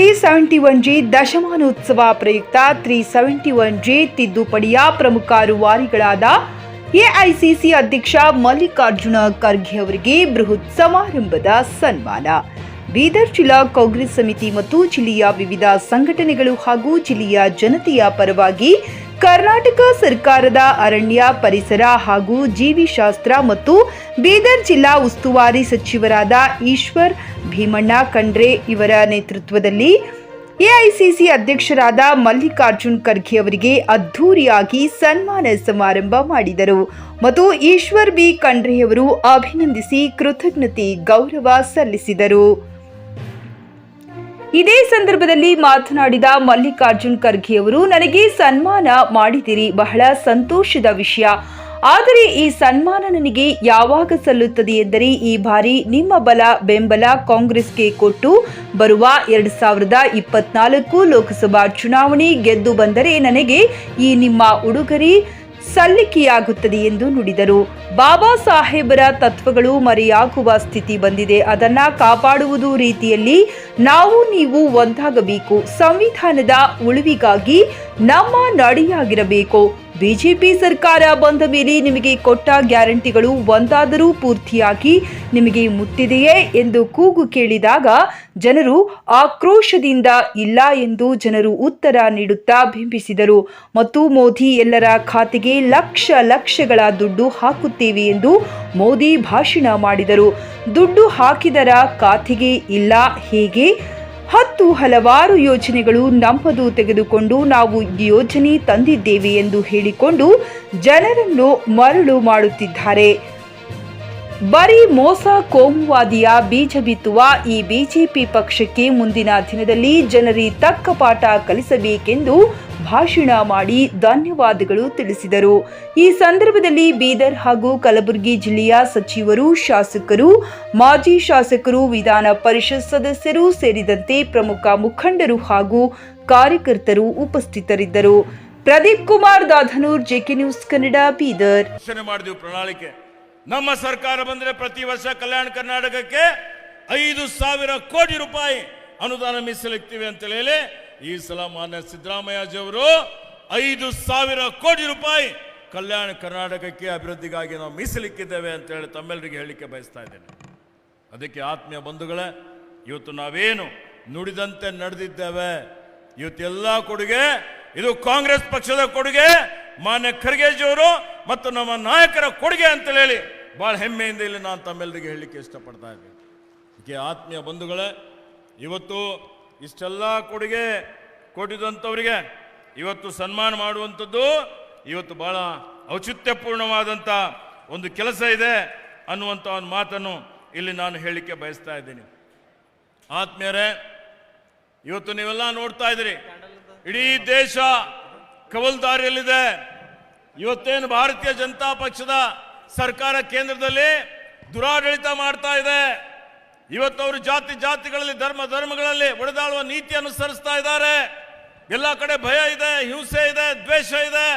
Three seventy one G ದಶಮಾನೋತ್ಸವ ಪ್ರಯುಕ್ತ three seventy one G ತಿದ್ದುಪಡಿಯ ಪ್ರಮುಖ ರೂವಾರಿಗಳಾದ ಎಐಸಿಸಿ ಅಧ್ಯಕ್ಷ ಮಲ್ಲಿಕಾರ್ಜುನ ಖರ್ಗೆ ಅವರಿಗೆ ಬೃಹತ್ ಸಮಾರಂಭದ ಸನ್ಮಾನ. ಬೀದರ್ ಜಿಲ್ಲಾ ಕಾಂಗ್ರೆಸ್ ಸಮಿತಿ ಮತ್ತು ಜಿಲ್ಲೆಯ ವಿವಿಧ ಸಂಘಟನೆಗಳು ಹಾಗೂ ಜಿಲ್ಲೆಯ ಜನತೆಯ ಪರವಾಗಿ ಕರ್ನಾಟಕ ಸರ್ಕಾರದ ಅರಣ್ಯ ಪರಿಸರ ಹಾಗೂ ಜೀವಿಶಾಸ್ತ್ರ ಮತ್ತು ಬೀದರ್ ಜಿಲ್ಲಾ ಉಸ್ತುವಾರಿ ಸಚಿವರಾದ ಈಶ್ವರ್ ಭೀಮಣ್ಣ ಖಂಡ್ರೆ ಇವರ ನೇತೃತ್ವದಲ್ಲಿ ಎಐಸಿಸಿ ಅಧ್ಯಕ್ಷರಾದ ಮಲ್ಲಿಕಾರ್ಜುನ್ ಖರ್ಗೆ ಅವರಿಗೆ ಅದ್ಧೂರಿಯಾಗಿ ಸನ್ಮಾನ ಸಮಾರಂಭ ಮಾಡಿದರು. ಮತ್ತು ಈಶ್ವರ್ ಬಿ ಖಂಡ್ರೆಯವರು ಅಭಿನಂದಿಸಿ ಕೃತಜ್ಞತೆ ಗೌರವ ಸಲ್ಲಿಸಿದರು. ಇದೇ ಸಂದರ್ಭದಲ್ಲಿ ಮಾತನಾಡಿದ ಮಲ್ಲಿಕಾರ್ಜುನ್ ಖರ್ಗೆ ಅವರು, ನನಗೆ ಸನ್ಮಾನ ಮಾಡಿದಿರಿ, ಬಹಳ ಸಂತೋಷದ ವಿಷಯ. ಆದರೆ ಈ ಸನ್ಮಾನ ನನಗೆ ಯಾವಾಗ ಸಲ್ಲುತ್ತದೆ ಎಂದರೆ, ಈ ಬಾರಿ ನಿಮ್ಮ ಬಲ ಬೆಂಬಲ ಕಾಂಗ್ರೆಸ್ಗೆ ಕೊಟ್ಟು ಬರುವ ಎರಡು ಸಾವಿರದ ಇಪ್ಪತ್ನಾಲ್ಕು ಲೋಕಸಭಾ ಚುನಾವಣೆ ಗೆದ್ದು ಬಂದರೆ ನನಗೆ ಈ ನಿಮ್ಮ ಉಡುಗೊರೆ ಸಲ್ಲಿಕೆಯಾಗುತ್ತದೆ ಎಂದು ನುಡಿದರು. ಬಾಬಾ ಸಾಹೇಬರ ತತ್ವಗಳು ಮರೆಯಾಗುವ ಸ್ಥಿತಿ ಬಂದಿದೆ. ಅದನ್ನ ಕಾಪಾಡುವುದು ರೀತಿಯಲ್ಲಿ ನಾವು ನೀವು ಒಂದಾಗಬೇಕು. ಸಂವಿಧಾನದ ಉಳಿವಿಗಾಗಿ ನಮ್ಮ ನಡೆಯಾಗಿರಬೇಕು. ಬಿಜೆಪಿ ಸರ್ಕಾರ ಬಂದ ಮೇಲೆ ನಿಮಗೆ ಕೊಟ್ಟ ಗ್ಯಾರಂಟಿಗಳು ಒಂದಾದರೂ ಪೂರ್ತಿಯಾಗಿ ನಿಮಗೆ ಮುಟ್ಟಿದೆಯೇ ಎಂದು ಕೂಗು ಕೇಳಿದಾಗ ಜನರು ಆಕ್ರೋಶದಿಂದ ಇಲ್ಲ ಎಂದು ಜನರು ಉತ್ತರ ನೀಡುತ್ತಾ ಬಿಂಬಿಸಿದರು. ಮತ್ತು ಮೋದಿ ಎಲ್ಲರ ಖಾತೆಗೆ ಲಕ್ಷ ಲಕ್ಷಗಳ ದುಡ್ಡು ಹಾಕುತ್ತೇವೆ ಎಂದು ಮೋದಿ ಭಾಷಣ ಮಾಡಿದರು. ದುಡ್ಡು ಹಾಕಿದರ ಖಾತೆಗೆ ಇಲ್ಲ, ಹೇಗೆ? ಹತ್ತು ಹಲವಾರು ಯೋಜನೆಗಳು ನಮ್ಮದು ತೆಗೆದುಕೊಂಡು ನಾವು ಈ ಯೋಜನೆ ತಂದಿದ್ದೇವೆ ಎಂದು ಹೇಳಿಕೊಂಡು ಜನರನ್ನು ಮರಳು ಮಾಡುತ್ತಿದ್ದಾರೆ. ಬರೀ ಮೋಸ, ಕೋಮುವಾದಿಯ ಬೀಜ ಬಿತ್ತುವ ಈ ಬಿಜೆಪಿ ಪಕ್ಷಕ್ಕೆ ಮುಂದಿನ ದಿನದಲ್ಲಿ ಜನರಿ ತಕ್ಕ ಪಾಠ ಕಲಿಸಬೇಕೆಂದು ಭಾಷಣ ಮಾಡಿ ಧನ್ಯವಾದಗಳು ತಿಳಿಸಿದರು. ಈ ಸಂದರ್ಭದಲ್ಲಿ ಬೀದರ್ ಹಾಗೂ ಕಲಬುರಗಿ ಜಿಲ್ಲೆಯ ಸಚಿವರು, ಶಾಸಕರು, ಮಾಜಿ ಶಾಸಕರು, ವಿಧಾನ ಪರಿಷತ್ ಸದಸ್ಯರು ಸೇರಿದಂತೆ ಪ್ರಮುಖ ಮುಖಂಡರು ಹಾಗೂ ಕಾರ್ಯಕರ್ತರು ಉಪಸ್ಥಿತರಿದ್ದರು. Pradeep Kumar Dadhanur, JK news Kannada, Bidar. ಪ್ರಣಾಳಿಕೆ. ನಮ್ಮ ಸರ್ಕಾರ ಬಂದರೆ ಪ್ರತಿ ವರ್ಷ ಕಲ್ಯಾಣ ಕರ್ನಾಟಕಕ್ಕೆ ಐದು ಸಾವಿರ ಕೋಟಿ ರೂಪಾಯಿ ಅನುದಾನ ಮೀಸಲಿಕ್ತಿವೆ ಅಂತ ಹೇಳಿ ಈ ಸಲ ಮಾನ್ಯ ಸಿದ್ದರಾಮಯ್ಯಜಿಯವರು ಐದು ಸಾವಿರ ಕೋಟಿ ರೂಪಾಯಿ ಕಲ್ಯಾಣ ಕರ್ನಾಟಕಕ್ಕೆ ಅಭಿವೃದ್ಧಿಗಾಗಿ ನಾವು ಮೀಸಲಿಕ್ಕಿದ್ದೇವೆ ಅಂತ ಹೇಳಿ ತಮ್ಮೆಲ್ಲರಿಗೆ ಹೇಳಲಿಕ್ಕೆ ಬಯಸ್ತಾ ಇದ್ದೇನೆ. ಅದಕ್ಕೆ ಆತ್ಮೀಯ ಬಂಧುಗಳೇ, ಇವತ್ತು ನಾವೇನು ನುಡಿದಂತೆ ನಡೆದಿದ್ದೇವೆ ಇವತ್ತೆಲ್ಲ ಕೊಡುಗೆ, ಇದು ಕಾಂಗ್ರೆಸ್ ಪಕ್ಷದ ಕೊಡುಗೆ, ಮಾನ್ಯ ಖರ್ಗೆಜಿಯವರು ಮತ್ತು ನಮ್ಮ ನಾಯಕರ ಕೊಡುಗೆ ಅಂತ ಹೇಳಿ ಬಹಳ ಹೆಮ್ಮೆಯಿಂದ ಇಲ್ಲಿ ನಾನು ತಮ್ಮೆಲ್ಲರಿಗೆ ಹೇಳಲಿಕ್ಕೆ ಇಷ್ಟಪಡ್ತಾ ಇದ್ದೀನಿ. ಅದಕ್ಕೆ ಆತ್ಮೀಯ ಬಂಧುಗಳೇ, ಇವತ್ತು ಇಷ್ಟೆಲ್ಲ ಕೊಡುಗೆ ಕೊಟ್ಟಿದಂಥವರಿಗೆ ಇವತ್ತು ಸನ್ಮಾನ ಮಾಡುವಂಥದ್ದು ಇವತ್ತು ಬಹಳ ಔಚಿತ್ಯಪೂರ್ಣವಾದಂಥ ಒಂದು ಕೆಲಸ ಇದೆ ಅನ್ನುವಂಥ ಒಂದು ಮಾತನ್ನು ಇಲ್ಲಿ ನಾನು ಹೇಳಲಿಕ್ಕೆ ಬಯಸ್ತಾ ಇದ್ದೀನಿ. ಆತ್ಮೀಯರೇ, ಇವತ್ತು ನೀವೆಲ್ಲ ನೋಡ್ತಾ ಇದ್ದೀರಿ. ಇಡೀ ದೇಶ ಕವಲ್ದಾರಿಯಲ್ಲಿದೆ. ಇವತ್ತೇನು ಭಾರತೀಯ ಜನತಾ ಪಕ್ಷದ ಸರ್ಕಾರ ಕೇಂದ್ರದಲ್ಲಿ ದುರಾಡಳಿತ ಮಾಡ್ತಾ ಇದೆ. ಇವತ್ತು ಅವರು ಜಾತಿ ಜಾತಿಗಳಲ್ಲಿ, ಧರ್ಮ ಧರ್ಮಗಳಲ್ಲಿ ಒಡೆದಾಳುವ ನೀತಿ ಅನುಸರಿಸ್ತಾ ಇದ್ದಾರೆ. ಎಲ್ಲ ಕಡೆ ಭಯ ಇದೆ, ಹಿಂಸೆ ಇದೆ, ದ್ವೇಷ ಇದೆ.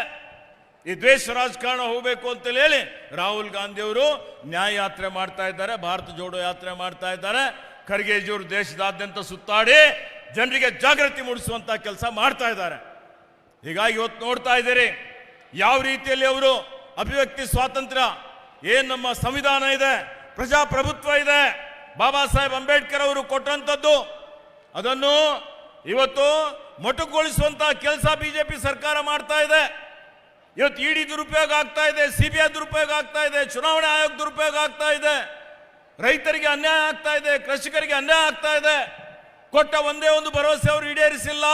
ಈ ದ್ವೇಷ ರಾಜಕಾರಣ ಹೋಗಬೇಕು ಅಂತ ಹೇಳಿ ರಾಹುಲ್ ಗಾಂಧಿ ಅವರು ನ್ಯಾಯ ಯಾತ್ರೆ ಮಾಡ್ತಾ ಇದ್ದಾರೆ, ಭಾರತ ಜೋಡೋ ಯಾತ್ರೆ ಮಾಡ್ತಾ ಇದ್ದಾರೆ. ಖರ್ಗೆಜಿಯವರು ದೇಶದಾದ್ಯಂತ ಸುತ್ತಾಡಿ ಜನರಿಗೆ ಜಾಗೃತಿ ಮೂಡಿಸುವಂತ ಕೆಲಸ ಮಾಡ್ತಾ ಇದ್ದಾರೆ. ಹೀಗಾಗಿ ಇವತ್ತು ನೋಡ್ತಾ ಇದ್ದೀರಿ, ಯಾವ ರೀತಿಯಲ್ಲಿ ಅವರು ಅಭಿವ್ಯಕ್ತಿ ಸ್ವಾತಂತ್ರ್ಯ, ಏನು ನಮ್ಮ ಸಂವಿಧಾನ ಇದೆ, ಪ್ರಜಾಪ್ರಭುತ್ವ ಇದೆ ಬಾಬಾ ಸಾಹೇಬ್ ಅಂಬೇಡ್ಕರ್ ಅವರು ಕೊಟ್ಟಂಥದ್ದು, ಅದನ್ನು ಇವತ್ತು ಮೊಟಕುಗೊಳಿಸುವಂತಹ ಕೆಲಸ ಬಿಜೆಪಿ ಸರ್ಕಾರ ಮಾಡ್ತಾ ಇದೆ. ಇವತ್ತು ಇಡಿ ದುರುಪಯೋಗ ಆಗ್ತಾ ಇದೆ ಸಿಬಿಐ ದುರುಪಯೋಗ ಆಗ್ತಾ ಇದೆ, ಚುನಾವಣೆ ಆಯೋಗ ದುರುಪಯೋಗ ಆಗ್ತಾ ಇದೆ. ರೈತರಿಗೆ ಅನ್ಯಾಯ ಆಗ್ತಾ ಇದೆ, ಕೃಷಿಕರಿಗೆ ಅನ್ಯಾಯ ಆಗ್ತಾ ಇದೆ. ಕೊಟ್ಟ ಒಂದೇ ಒಂದು ಭರವಸೆ ಅವರು ಈಡೇರಿಸಿಲ್ಲ.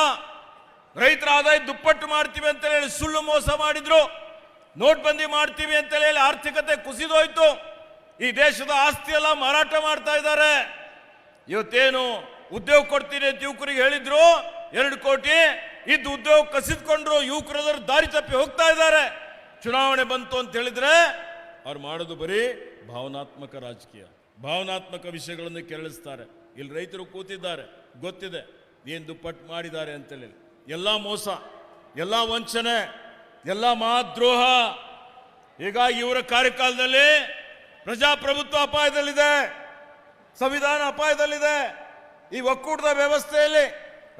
ರೈತರ ಆದಾಯ ದುಪ್ಪಟ್ಟು ಮಾಡ್ತೀವಿ ಅಂತ ಹೇಳಿ ಸುಳ್ಳು ಮೋಸ ಮಾಡಿದ್ರು. ನೋಟ್ಬಂದಿ ಮಾಡ್ತೀವಿ ಅಂತ ಹೇಳಿ ಆರ್ಥಿಕತೆ ಕುಸಿದೋಯ್ತು. ಈ ದೇಶದ ಆಸ್ತಿ ಎಲ್ಲ ಮಾರಾಟ ಮಾಡ್ತಾ ಇದ್ದಾರೆ. ಇವತ್ತೇನು ಉದ್ಯೋಗ ಕೊಡ್ತೀನಿ ಅಂತ ಯುವಕರಿಗೆ ಹೇಳಿದ್ರು, ಎರಡು ಕೋಟಿ, ಇದ್ದು ಉದ್ಯೋಗ ಕಸಿದ್ಕೊಂಡ್ರು ಯುವಕರೆಲ್ಲರೂ ದಾರಿ ತಪ್ಪಿ ಹೋಗ್ತಾ ಇದ್ದಾರೆ. ಚುನಾವಣೆ ಬಂತು ಅಂತ ಹೇಳಿದ್ರೆ ಅವ್ರು ಮಾಡೋದು ಬರೀ ಭಾವನಾತ್ಮಕ ರಾಜಕೀಯ, ಭಾವನಾತ್ಮಕ ವಿಷಯಗಳನ್ನು ಕೆರಳಿಸ್ತಾರೆ. ಇಲ್ಲಿ ರೈತರು ಕೂತಿದ್ದಾರೆ, ಗೊತ್ತಿದೆ ಏನು ದುಪ್ಪಟ್ಟು ಮಾಡಿದ್ದಾರೆ ಅಂತೇಳಿ. ಎಲ್ಲ ಮೋಸ, ಎಲ್ಲ ವಂಚನೆ, ಎಲ್ಲ ಮಹಾದ್ರೋಹ. ಹೀಗಾಗಿ ಇವರ ಕಾರ್ಯಕಾಲದಲ್ಲಿ ಪ್ರಜಾಪ್ರಭುತ್ವ ಅಪಾಯದಲ್ಲಿದೆ, ಸಂವಿಧಾನ ಅಪಾಯದಲ್ಲಿದೆ. ಈ ಒಕ್ಕೂಟದ ವ್ಯವಸ್ಥೆಯಲ್ಲಿ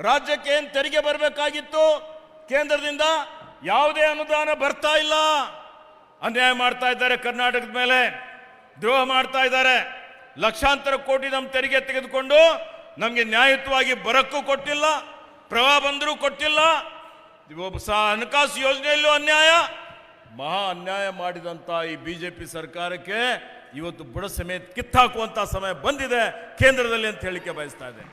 ರಾಜ್ಯಕ್ಕೆ ಏನು ತೆರಿಗೆ ಬರಬೇಕಾಗಿತ್ತು? ಕೇಂದ್ರದಿಂದ ಯಾವುದೇ ಅನುದಾನ ಬರ್ತಾ ಇಲ್ಲ. ಅನ್ಯಾಯ ಮಾಡ್ತಾ ಇದ್ದಾರೆ ಕರ್ನಾಟಕದ ಮೇಲೆ, ದ್ರೋಹ ಮಾಡ್ತಾ ಇದ್ದಾರೆ. ಲಕ್ಷಾಂತರ ಕೋಟಿ ನಮ್ಮ ತೆರಿಗೆ ತೆಗೆದುಕೊಂಡು ನಮಗೆ ನ್ಯಾಯಯುತವಾಗಿ ಬರಕ್ಕೂ ಕೊಟ್ಟಿಲ್ಲ, ಪ್ರವಾಹ ಬಂದರೂ ಕೊಟ್ಟಿಲ್ಲ. ಹಣಕಾಸು ಯೋಜನೆಯಲ್ಲೂ ಅನ್ಯಾಯ. ಮಹಾ ಅನ್ಯಾಯ ಮಾಡಿದಂಥ ಈ ಬಿಜೆಪಿ ಸರ್ಕಾರಕ್ಕೆ ಇವತ್ತು ಬುಡ ಸಮೇತ ಕಿತ್ತಾಕುವಂಥ ಸಮಯ ಬಂದಿದೆ ಕೇಂದ್ರದಲ್ಲಿ ಅಂತ ಹೇಳಿಕೆ ಬಯಸ್ತಾ ಇದ್ದೇನೆ.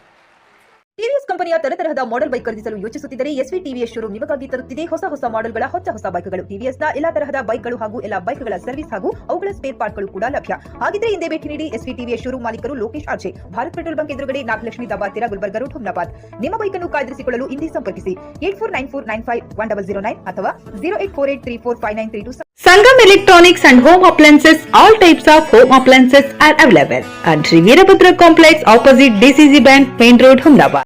ಟಿವಿಎಸ್ ಕಂಪನಿಯ ತರತರಹದ ಮಾಡೆಲ್ ಬೈಕ್ ಖರೀದಿಸಲು ಯೋಚಿಸುತ್ತಿದ್ದರೆ ಎಸ್ವಿ ಟಿವಿಎಸ್ ಶೋರೂಮ್ ನಿಮಗಾಗಿ ತರುತ್ತಿದೆ ಹೊಸ ಹೊಸ ಮಾಡೆಲ್ಗಳ ಹೊಸ ಹೊಸ ಬೈಕ್ಗಳು ಟಿವಿಎಸ್ನ ಎಲ್ಲಾ ತರಹದ ಬೈಕ್ಗಳು ಹಾಗೂ ಎಲ್ಲಾ ಬೈಕ್ಗಳ ಸರ್ವಿಸ್ ಹಾಗೂ ಅವುಗಳ ಸ್ಪೇರ್ ಪಾರ್ಟ್ಗಳು ಕೂಡ ಲಭ್ಯ. ಹಾಗಿದ್ರೆ ಹಿಂದೆ ಭೇಟಿ ನೀಡಿ ಎಸ್ವಿ ಟಿವಿಎಸ್ ಶೋರೂಮ್ ಮಾಲೀಕರು Lokesh RJ Bharat petrol bunk ಎದುರುಗಡೆ ನಾಗಲಕ್ಷ್ಮಿ ದಬಾತಿರ ಗುಲ್ಬರ್ಗ ರೋಡ್ ಹುಮ್ನಾಬಾದ್. ನಿಮ್ಮ ಬೈಕನ್ನು ಕಾಯ್ದಿರಿಸಿಕೊಳ್ಳಲು ಇಂದೇ ಸಂಪರ್ಕಿಸಿ. Eight four nine four nine five one double zero nine ಅಥವಾ zero eight four eight three four five nine three two Sangam Electronics and Home Appliances, all types of home appliances are available. At Sri Veerabhadra Complex opposite DCC Bank, Main Road, Humdabad.